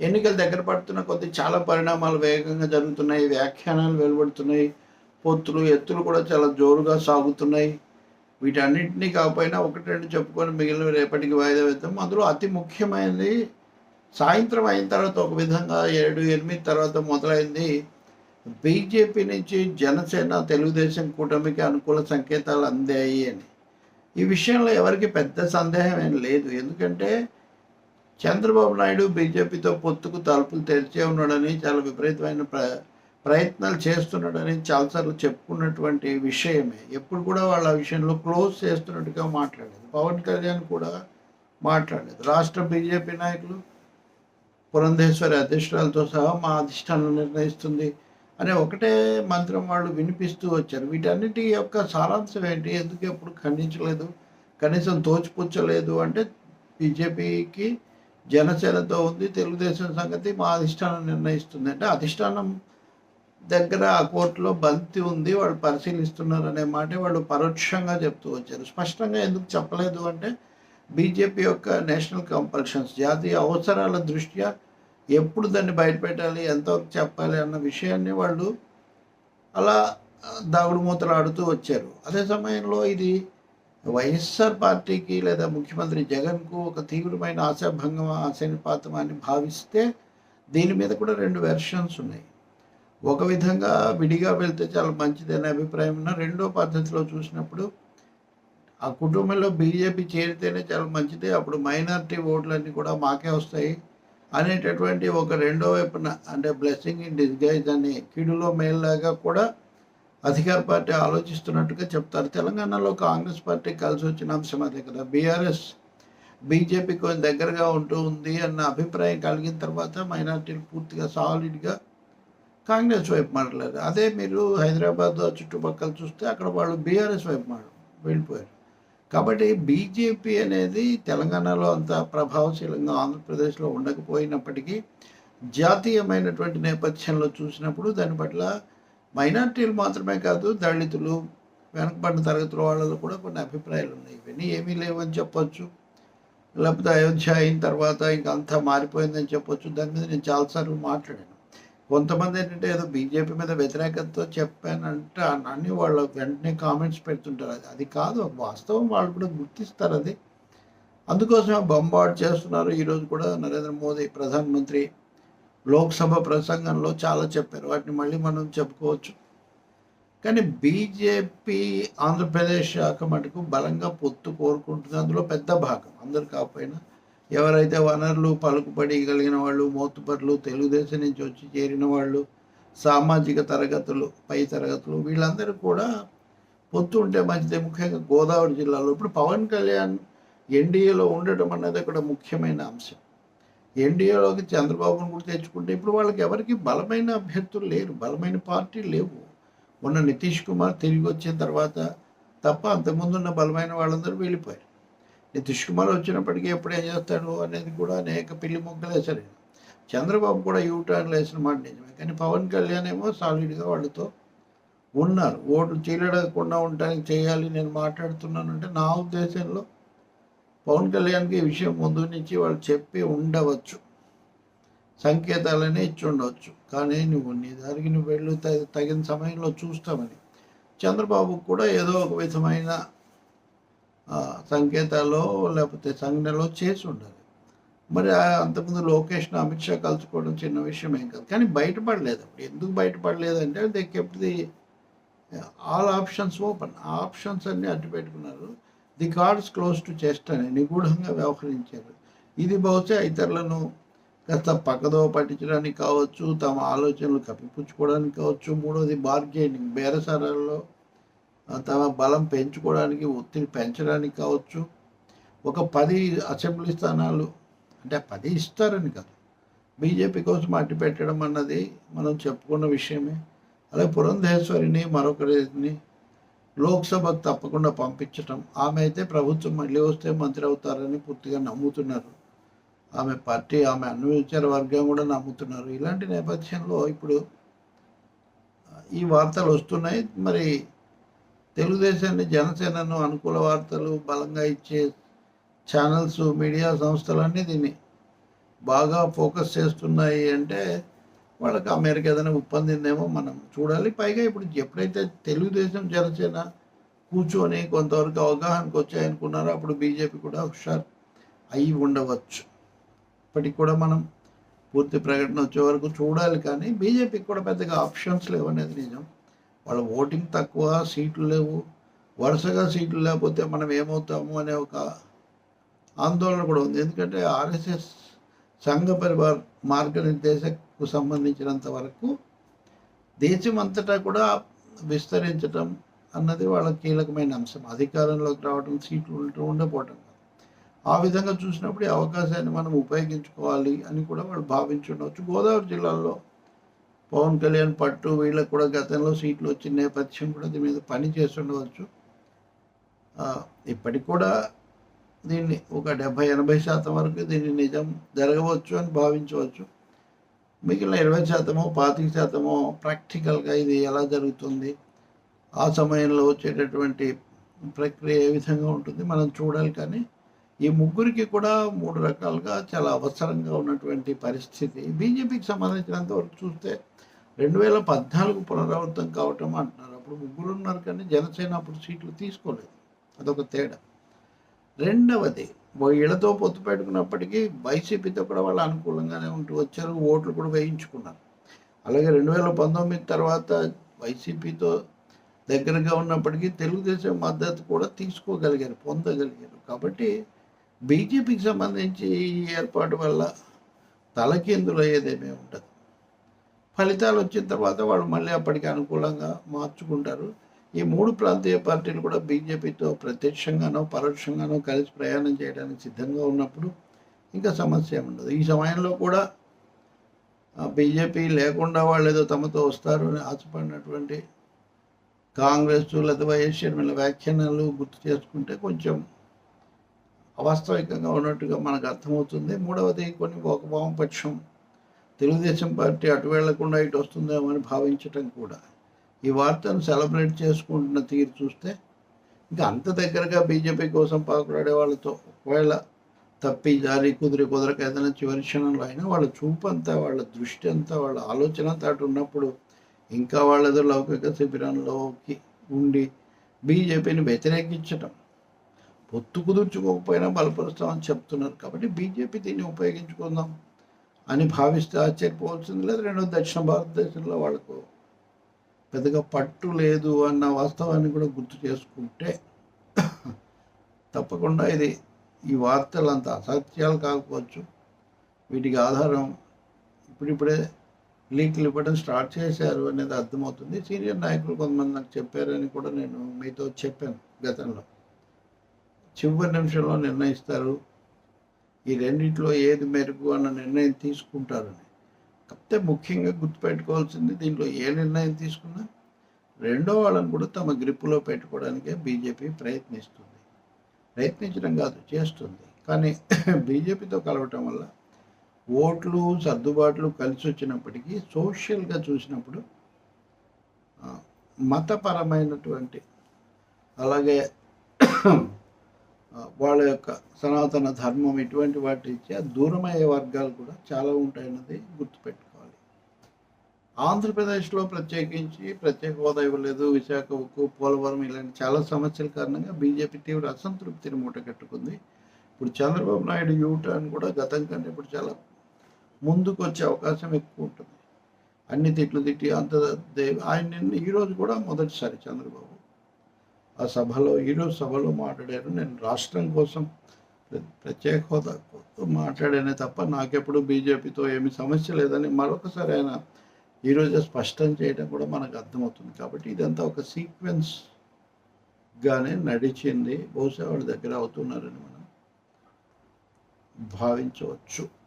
ఎన్నికలు దగ్గర పడుతున్న కొద్ది చాలా పరిణామాలు వేగంగా జరుగుతున్నాయి వ్యాఖ్యానాలు వెలువడుతున్నాయి పొత్తులు ఎత్తులు కూడా చాలా జోరుగా సాగుతున్నాయి. వీటన్నింటినీ కాకపోయినా ఒకటి రెండు చెప్పుకొని మిగిలిన రేపటికి వాయిదా వేద్దాం. అందులో అతి ముఖ్యమైనది సాయంత్రం అయిన తర్వాత ఒక విధంగా ఏడు ఎనిమిది తర్వాత మొదలైంది. బీజేపీ నుంచి జనసేన తెలుగుదేశం కూటమికి అనుకూల సంకేతాలు అందాయి అని. ఈ విషయంలో ఎవరికి పెద్ద సందేహం ఏం లేదు. ఎందుకంటే చంద్రబాబు నాయుడు బీజేపీతో పొత్తుకు తలుపులు తెరిచే ఉన్నాడని చాలా విపరీతమైన ప్ర ప్రయత్నాలు చేస్తున్నాడని చాలాసార్లు చెప్పుకున్నటువంటి విషయమే. ఎప్పుడు కూడా వాళ్ళ విషయంలో క్లోజ్ చేస్తున్నట్టుగా మాట్లాడలేదు. పవన్ కళ్యాణ్ కూడా మాట్లాడలేదు. రాష్ట్ర బీజేపీ నాయకులు పురంధేశ్వరి అధ్యక్షురాలతో సహా మా అధిష్టానం నిర్ణయిస్తుంది అనే ఒకటే మంత్రం వాళ్ళు వినిపిస్తూ వచ్చారు. వీటన్నిటి యొక్క సారాంశం ఏంటి? ఎందుకు ఎప్పుడు ఖండించలేదు? కనీసం తోచిపుచ్చలేదు అంటే బీజేపీకి జనసేనతో ఉంది. తెలుగుదేశం సంగతి మా అధిష్టానం నిర్ణయిస్తుంది అంటే అధిష్టానం దగ్గర ఆ కోర్టులో బంతి ఉంది వాళ్ళు పరిశీలిస్తున్నారు అనే మాట వాళ్ళు పరోక్షంగా చెప్తూ వచ్చారు. స్పష్టంగా ఎందుకు చెప్పలేదు అంటే బీజేపీ యొక్క నేషనల్ కంపల్షన్స్ జాతీయ అవసరాల దృష్ట్యా ఎప్పుడు దాన్ని బయటపెట్టాలి ఎంతవరకు చెప్పాలి అన్న విషయాన్ని వాళ్ళు అలా దాగుడుమూతలు ఆడుతూ వచ్చారు. అదే సమయంలో ఇది వైఎస్ఆర్ పార్టీకి లేదా ముఖ్యమంత్రి జగన్కు ఒక తీవ్రమైన ఆశాభంగం ఆశనిపాతం అని భావిస్తే దీని మీద కూడా రెండు వెర్షన్స్ ఉన్నాయి. ఒక విధంగా విడిగా వెళ్తే చాలా మంచిది అనే అభిప్రాయం ఉన్న రెండో పద్ధతిలో చూసినప్పుడు ఆ కుటుంబంలో బీజేపీ చేరితేనే చాలా మంచిది అప్పుడు మైనారిటీ ఓట్లన్నీ కూడా మాకే వస్తాయి అనేటటువంటి ఒక రెండో వైపున అంటే బ్లెస్సింగ్ ఇన్ డిస్గైజ్ అని కిడులో మేల్లాగా కూడా అధికార పార్టీ ఆలోచిస్తున్నట్టుగా చెప్తారు. తెలంగాణలో కాంగ్రెస్ పార్టీ కలిసి వచ్చిన అంశం అదే కదా. బీఆర్ఎస్ బీజేపీ కొంచెం దగ్గరగా ఉంటూ ఉంది అన్న అభిప్రాయం కలిగిన తర్వాత మైనార్టీలు పూర్తిగా సాలిడ్గా కాంగ్రెస్ వైపు మాట్లాడారు అదే మీరు హైదరాబాద్ చుట్టుపక్కల చూస్తే అక్కడ వాళ్ళు బీఆర్ఎస్ వైపు మాట్లాడు వెళ్ళిపోయారు. కాబట్టి బీజేపీ అనేది తెలంగాణలో అంత ప్రభావశీలంగా ఆంధ్రప్రదేశ్లో ఉండకపోయినప్పటికీ జాతీయమైనటువంటి నేపథ్యంలో చూసినప్పుడు దాని పట్ల మైనార్టీలు మాత్రమే కాదు దళితులు వెనకబడిన తరగతుల వాళ్ళలో కూడా కొన్ని అభిప్రాయాలు ఉన్నాయి. ఇవన్నీ ఏమీ లేవని చెప్పొచ్చు. లేకపోతే అయోధ్య అయిన తర్వాత ఇంకా అంతా మారిపోయిందని చెప్పొచ్చు. దాని మీద నేను చాలాసార్లు మాట్లాడాను. కొంతమంది ఏంటంటే ఏదో బీజేపీ మీద వ్యతిరేకతతో చెప్పానంటే అన్ని వాళ్ళు వెంటనే కామెంట్స్ పెడుతుంటారు. అది అది కాదు వాస్తవం వాళ్ళు కూడా గుర్తిస్తారు అది. అందుకోసమే బొంబాడు చేస్తున్నారు. ఈరోజు కూడా నరేంద్ర మోదీ ప్రధానమంత్రి లోక్సభ ప్రసంగంలో చాలా చెప్పారు. వాటిని మళ్ళీ మనం చెప్పుకోవచ్చు. కానీ బీజేపీ ఆంధ్రప్రదేశ్ శాఖ మటుకు బలంగా పొత్తు కోరుకుంటుంది. అందులో పెద్ద భాగం అందరు కాకపోయినా ఎవరైతే వనరులు పలుకుబడి కలిగిన వాళ్ళు మోతుపర్లు తెలుగుదేశం నుంచి వచ్చి చేరిన వాళ్ళు సామాజిక తరగతులు పై తరగతులు వీళ్ళందరూ కూడా పొత్తు ఉంటే మంచిది. ముఖ్యంగా గోదావరి జిల్లాలో ఇప్పుడు పవన్ కళ్యాణ్ ఎన్డీఏలో ఉండటం అనేది అక్కడ ముఖ్యమైన అంశం. ఎన్డీఏలోకి చంద్రబాబును కూడా తెచ్చుకుంటే ఇప్పుడు వాళ్ళకి ఎవరికి బలమైన అభ్యర్థులు లేరు బలమైన పార్టీలు లేవు. మొన్న నితీష్ కుమార్ తిరిగి వచ్చిన తర్వాత తప్ప అంతకుముందున్న బలమైన వాళ్ళందరూ వెళ్ళిపోయారు. నితీష్ కుమార్ వచ్చినప్పటికీ ఎప్పుడు ఏం చేస్తాడు అనేది కూడా అనేక పిల్లి మొగ్గలు వేశారు. చంద్రబాబు కూడా యూటర్న్లు వేసిన మాట నిజమే కానీ పవన్ కళ్యాణ్ ఏమో సాలిడ్గా వాళ్ళతో ఉన్నారు. ఓటు చీలడకుండా ఉండడానికి చేయాలి నేను మాట్లాడుతున్నానంటే నా ఉద్దేశంలో పవన్ కళ్యాణ్కి ఈ విషయం ముందు నుంచి వాళ్ళు చెప్పి ఉండవచ్చు. సంకేతాలనే ఇచ్చి ఉండవచ్చు కానీ నువ్వు నీ దానికి నువ్వు వెళ్ళు తగిన సమయంలో చూస్తామని. చంద్రబాబు కూడా ఏదో ఒక విధమైన సంకేతాలో సంకేతాలు లేకపోతే సంజ్ఞలో చేసి ఉండాలి. మరి అంతకుముందు లోకేష్ అమిత్ షా కలుసుకోవడం చిన్న విషయం ఏం కాదు. కానీ బయటపడలేదు. అప్పుడు ఎందుకు బయటపడలేదు అంటే they kept the all options open options అన్నీ అడ్డు పెట్టుకున్నారు the cards close to chest అని నిగూఢంగా వ్యవహరించారు. ఇది బహుశా ఇతరులను కాస్త పక్కదో పట్టించడానికి కావచ్చు తమ ఆలోచనలు కప్పిపుచ్చుకోవడానికి కావచ్చు. మూడోది బార్గెనింగ్ బేరసారాల్లో తమ బలం పెంచుకోవడానికి ఒత్తిడి పెంచడానికి కావచ్చు. ఒక పది అసెంబ్లీ స్థానాలు అంటే పది ఇస్తారని కాదు. బీజేపీ కోసం అట్టి పెట్టడం అన్నది మనం చెప్పుకున్న విషయమే. అలాగే పురంధేశ్వరిని మరొకరిని లోక్సభకు తప్పకుండా పంపించటం. ఆమె అయితే ప్రభుత్వం మళ్ళీ వస్తే మంత్రి అవుతారని పూర్తిగా నమ్ముతున్నారు. ఆమె పార్టీ ఆమె అనుచర వర్గం కూడా నమ్ముతున్నారు. ఇలాంటి నేపథ్యంలో ఇప్పుడు ఈ వార్తలు వస్తున్నాయి. మరి తెలుగుదేశాన్ని జనసేనను అనుకూల వార్తలు బలంగా ఇచ్చే ఛానల్స్ మీడియా సంస్థలన్నీ దీన్ని బాగా ఫోకస్ చేస్తున్నాయి అంటే వాళ్ళకి అమెరికా ఏదైనా ఉప్పందిందేమో మనం చూడాలి. పైగా ఇప్పుడు ఎప్పుడైతే తెలుగుదేశం జనసేన కూర్చొని కొంతవరకు అవగాహనకు వచ్చాయనుకున్నారో అప్పుడు బీజేపీ కూడా హుషారు అయి ఉండవచ్చు. ఇప్పటికి కూడా మనం పూర్తి ప్రకటన వచ్చే వరకు చూడాలి కానీ బీజేపీకి కూడా పెద్దగా ఆప్షన్స్ లేవు అనేది నిజం. వాళ్ళ ఓటింగ్ తక్కువ సీట్లు లేవు. వరుసగా సీట్లు లేకపోతే మనం ఏమవుతాము అనే ఒక ఆందోళన కూడా ఉంది. ఎందుకంటే ఆర్ఎస్ఎస్ సంఘ పరివార్ మార్గనిర్దేశకు సంబంధించినంత వరకు దేశం అంతటా కూడా విస్తరించటం అన్నది వాళ్ళ కీలకమైన అంశం. అధికారంలోకి రావడం సీట్లు ఉంటూ ఉండకపోవటం ఆ విధంగా చూసినప్పుడు ఈ అవకాశాన్ని మనం ఉపయోగించుకోవాలి అని కూడా వాళ్ళు భావించుండవచ్చు గోదావరి జిల్లాలో పవన్ కళ్యాణ్ పట్టు వీళ్ళకు కూడా గతంలో సీట్లు వచ్చిన నేపథ్యం కూడా దీని మీద పని చేస్తుండవచ్చు ఇప్పటికి కూడా దీన్ని ఒక డెబ్భై ఎనభై శాతం వరకు దీన్ని నిజం జరగవచ్చు అని భావించవచ్చు. మిగిలిన ఇరవై శాతమో పాతిక శాతమో ప్రాక్టికల్గా ఇది ఎలా జరుగుతుంది? ఆ సమయంలో వచ్చేటటువంటి ప్రక్రియ ఏ విధంగా ఉంటుంది? మనం చూడాలి కానీ ఈ ముగ్గురికి కూడా మూడు రకాలుగా చాలా అవసరంగా ఉన్నటువంటి పరిస్థితి. బీజేపీకి సంబంధించినంత వరకు చూస్తే రెండు వేల పద్నాలుగు పునరావృతం కావటం అంటున్నారు. అప్పుడు ముగ్గురు ఉన్నారు కానీ జనసేన అప్పుడు సీట్లు తీసుకోలేదు. అదొక తేడా. రెండవది వీళ్ళతో పొత్తు పెట్టుకున్నప్పటికీ వైసీపీతో కూడా వాళ్ళు అనుకూలంగానే ఉంటూ వచ్చారు ఓట్లు కూడా వేయించుకున్నారు. అలాగే రెండు వేల పంతొమ్మిది తర్వాత వైసీపీతో దగ్గరగా ఉన్నప్పటికీ తెలుగుదేశం మద్దతు కూడా తీసుకోగలిగారు పొందగలిగారు. కాబట్టి బీజేపీకి సంబంధించి ఈ ఏర్పాటు వల్ల తలకిందులు అయ్యేదేమీ ఉండదు. ఫలితాలు వచ్చిన తర్వాత వాళ్ళు మళ్ళీ అప్పటికి అనుకూలంగా మార్చుకుంటారు. ఈ మూడు ప్రాంతీయ పార్టీలు కూడా బీజేపీతో ప్రత్యక్షంగానో పరోక్షంగానో కలిసి ప్రయాణం చేయడానికి సిద్ధంగా ఉన్నప్పుడు ఇంకా సమస్య ఉండదు ఈ సమయంలో కూడా బీజేపీ లేకుండా వాళ్ళు ఏదో తమతో వస్తారు అని ఆశపడినటువంటి కాంగ్రెస్ లేదా వైఎస్ షర్మిల వ్యాఖ్యానాలు గుర్తు చేసుకుంటే కొంచెం అవాస్తవికంగా ఉన్నట్టుగా మనకు అర్థమవుతుంది. మూడవది కొన్ని ఒక వామపక్షం తెలుగుదేశం పార్టీ అటు వెళ్ళకుండా ఇటు వస్తుందేమో అని భావించటం కూడా. ఈ వార్తను సెలబ్రేట్ చేసుకుంటున్న తీరు చూస్తే ఇంకా అంత దగ్గరగా బీజేపీ కోసం పాకులాడే వాళ్ళతో ఒకవేళ తప్పి జారి కుదిరి కుదరక ఏదైనా చివరి క్షణంలో అయినా వాళ్ళ చూపు అంతా వాళ్ళ దృష్టి అంతా వాళ్ళ ఆలోచన తాటు అటు ఉన్నప్పుడు ఇంకా వాళ్ళేదో లౌకిక శిబిరంలోకి ఉండి బీజేపీని వ్యతిరేకించటం. పొత్తు కుదుర్చుకోకపోయినా బలపరుస్తామని చెప్తున్నారు కాబట్టి బీజేపీ దీన్ని ఉపయోగించుకుందాం అని భావిస్తే ఆశ్చర్యపోవాల్సింది లేదు. రెండో దక్షిణ భారతదేశంలో వాళ్ళకు పెద్దగా పట్టు లేదు అన్న వాస్తవాన్ని కూడా గుర్తు చేసుకుంటే తప్పకుండా ఇది ఈ వార్తలు అంత అసత్యాలు కాకపోవచ్చు. వీటికి ఆధారం ఇప్పుడిప్పుడే లీక్లు ఇవ్వడం స్టార్ట్ చేశారు అనేది అర్థమవుతుంది. సీనియర్ నాయకులు కొంతమంది నాకు చెప్పారని కూడా నేను మీతో చెప్పాను గతంలో. చివరి నిమిషంలో నిర్ణయిస్తారు. ఈ రెండింటిలో ఏది మెరుగు అన్న నిర్ణయం తీసుకుంటారని. కాకపోతే ముఖ్యంగా గుర్తుపెట్టుకోవాల్సింది దీంట్లో ఏ నిర్ణయం తీసుకున్నా రెండో వాళ్ళని కూడా తమ గ్రిప్పులో పెట్టుకోవడానికే బీజేపీ ప్రయత్నిస్తుంది. ప్రయత్నించడం కాదు చేస్తుంది. కానీ బీజేపీతో కలవటం వల్ల ఓట్లు సర్దుబాట్లు కలిసి వచ్చినప్పటికీ సోషల్గా చూసినప్పుడు మతపరమైనటువంటి అలాగే వాళ్ళ యొక్క సనాతన ధర్మం ఇటువంటి వాటి రీత్యా దూరమయ్యే వర్గాలు కూడా చాలా ఉంటాయన్నది గుర్తుపెట్టుకోవాలి. ఆంధ్రప్రదేశ్లో ప్రత్యేకించి ప్రత్యేక హోదా ఇవ్వలేదు. విశాఖ ఉక్కు పోలవరం ఇలాంటి చాలా సమస్యల కారణంగా బీజేపీ తీవ్ర అసంతృప్తిని మూటగట్టుకుంది. ఇప్పుడు చంద్రబాబు నాయుడు యూటర్న్ కూడా గతం కంటే ఇప్పుడు చాలా ముందుకు వచ్చే అవకాశం ఎక్కువ ఉంటుంది. అన్ని తిట్లు తిట్టి అంత దేవి ఆయన నిన్న ఈరోజు కూడా మొదటిసారి చంద్రబాబు ఆ సభలో ఈరోజు సభలో మాట్లాడారు. నేను రాష్ట్రం కోసం ప్ర- ప్రత్యేక హోదా మాట్లాడానే తప్ప నాకెప్పుడు బీజేపీతో ఏమి సమస్య లేదని మరొకసారి ఆయన ఈరోజే స్పష్టం చేయడం కూడా మనకు అర్థమవుతుంది. కాబట్టి ఇదంతా ఒక సీక్వెన్స్గానే నడిచింది. బహుశా వాళ్ళ దగ్గర అవుతున్నారని మనం భావించవచ్చు.